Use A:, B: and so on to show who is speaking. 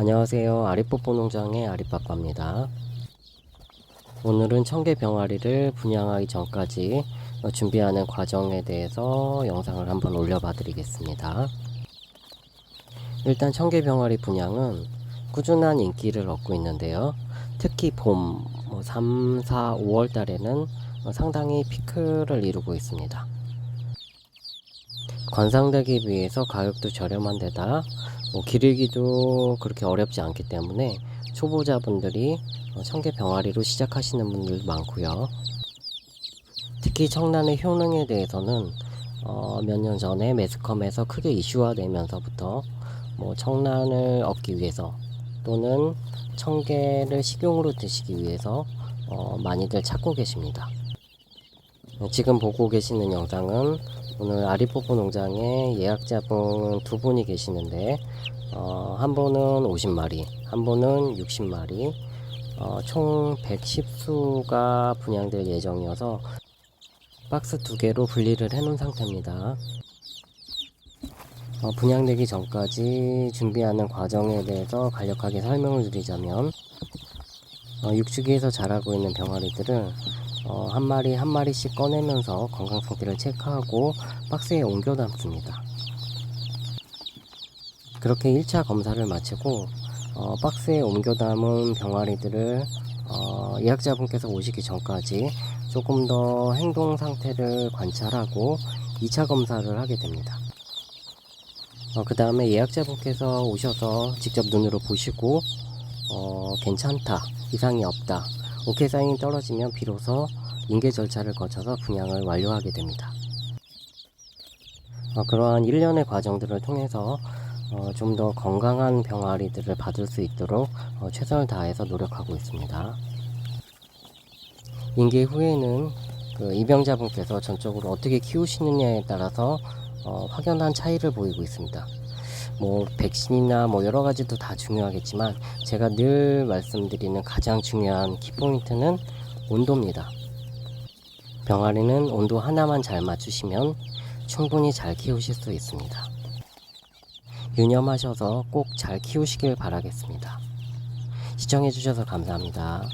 A: 안녕하세요. 아리뽀뽀 농장의 아리빠빠입니다. 오늘은 청개 병아리를 분양하기 전까지 어, 준비하는 과정에 대해서 영상을 한번 올려봐 드리겠습니다. 일단 청개 병아리 분양은 꾸준한 인기를 얻고 있는데요. 특히 봄, 뭐 3, 4, 5월 달에는 어, 상당히 피크를 이루고 있습니다. 관상되기 위해서 가격도 저렴한 데다 뭐 기르기도 그렇게 어렵지 않기 때문에 초보자분들이 어, 청개 병아리로 시작하시는 분들도 많고요. 특히 청란의 효능에 대해서는 어, 몇 년 전에 매스컴에서 크게 이슈화되면서부터 뭐 청란을 얻기 위해서 또는 청개를 식용으로 드시기 위해서 어, 많이들 찾고 계십니다. 어, 지금 보고 계시는 영상은 오늘 아리뽀뽀 농장에 예약자분 두 분이 계시는데 어, 한 분은 50마리, 한 분은 60마리, 어, 총 110수가 분양될 예정이어서 박스 두 개로 분리를 해 놓은 상태입니다. 어, 분양되기 전까지 준비하는 과정에 대해서 간략하게 설명을 드리자면 어, 육주기에서 자라고 있는 병아리들을 어, 한 마리 한 마리씩 꺼내면서 건강 상태를 체크하고 박스에 옮겨 담습니다. 그렇게 1차 검사를 마치고 어, 박스에 옮겨 담은 병아리들을 어, 예약자분께서 오시기 전까지 조금 더 행동 상태를 관찰하고 2차 검사를 하게 됩니다. 어, 그 다음에 예약자분께서 오셔서 직접 눈으로 보시고 어, 괜찮다, 이상이 없다, 오케이 사인이 떨어지면 비로소 인계 절차를 거쳐서 분양을 완료하게 됩니다. 어, 그러한 일련의 과정들을 통해서 어, 좀 더 건강한 병아리들을 받을 수 있도록 어, 최선을 다해서 노력하고 있습니다. 인계 후에는 그 입양자분께서 전적으로 어떻게 키우시느냐에 따라서 어, 확연한 차이를 보이고 있습니다. 뭐 백신이나 뭐 여러 가지도 다 중요하겠지만 제가 늘 말씀드리는 가장 중요한 키포인트는 온도입니다. 병아리는 온도 하나만 잘 맞추시면 충분히 잘 키우실 수 있습니다. 유념하셔서 꼭 잘 키우시길 바라겠습니다. 시청해주셔서 감사합니다.